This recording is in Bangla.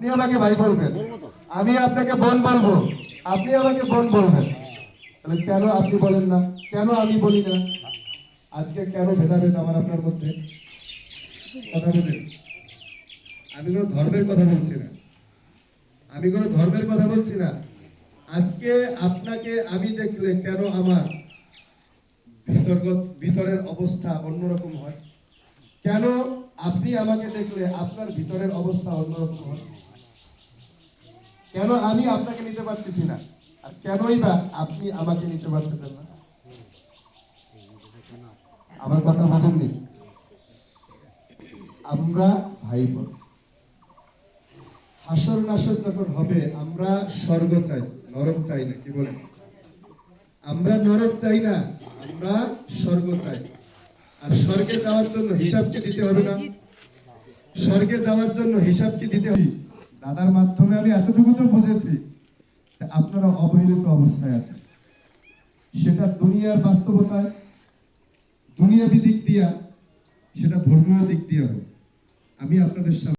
আপনি আমাকে ভাই বলবেন। আমি আপনাকে বোন বলব। আপনি আমাকে বোন বলবেন। তাহলে কেন আপনি বলেন না? কেন আমি বলি না? আজকে কেন ভেদাভেদ আমার আপনার মধ্যে? কথা বুঝেন? আমি কোনো ধর্মের কথা বলছি না। আমি কোনো ধর্মের কথা বলছি না। আজকে আপনাকে আমি দেখলে কেন আমার ভিতরের অবস্থা অন্যরকম হয়? কেন আপনি আমাকে দেখলে আপনার ভিতরের অবস্থা অন্যরকম হয়? কেন আমি আপনাকে নিতে পারতেছি না? আর কেনই বা আপনি আমাকে নিতে পারতেছেন না? আমার কথা বোঝেননি আমরা ভাই বোন হাসর নাসর যখন হবে, আমরা স্বর্গ চাই, নরক চাই না, কি বলেন? আমরা নরক চাই না, আমরা স্বর্গ চাই। আর স্বর্গে যাওয়ার জন্য হিসাব কি দিতে হবে না? স্বর্গে যাওয়ার জন্য হিসাব কি দিতে হবে? দাদার মাধ্যমে আমি এতটুকু তো বুঝেছি আপনারা অবহেলিত অবস্থায় আছেন। সেটা দুনিয়ার বাস্তবতায়, দুনিয়াবি দিক দিয়া, সেটা ধর্মীয় দিক দিয়ে হোক আমি আপনাদের সামনে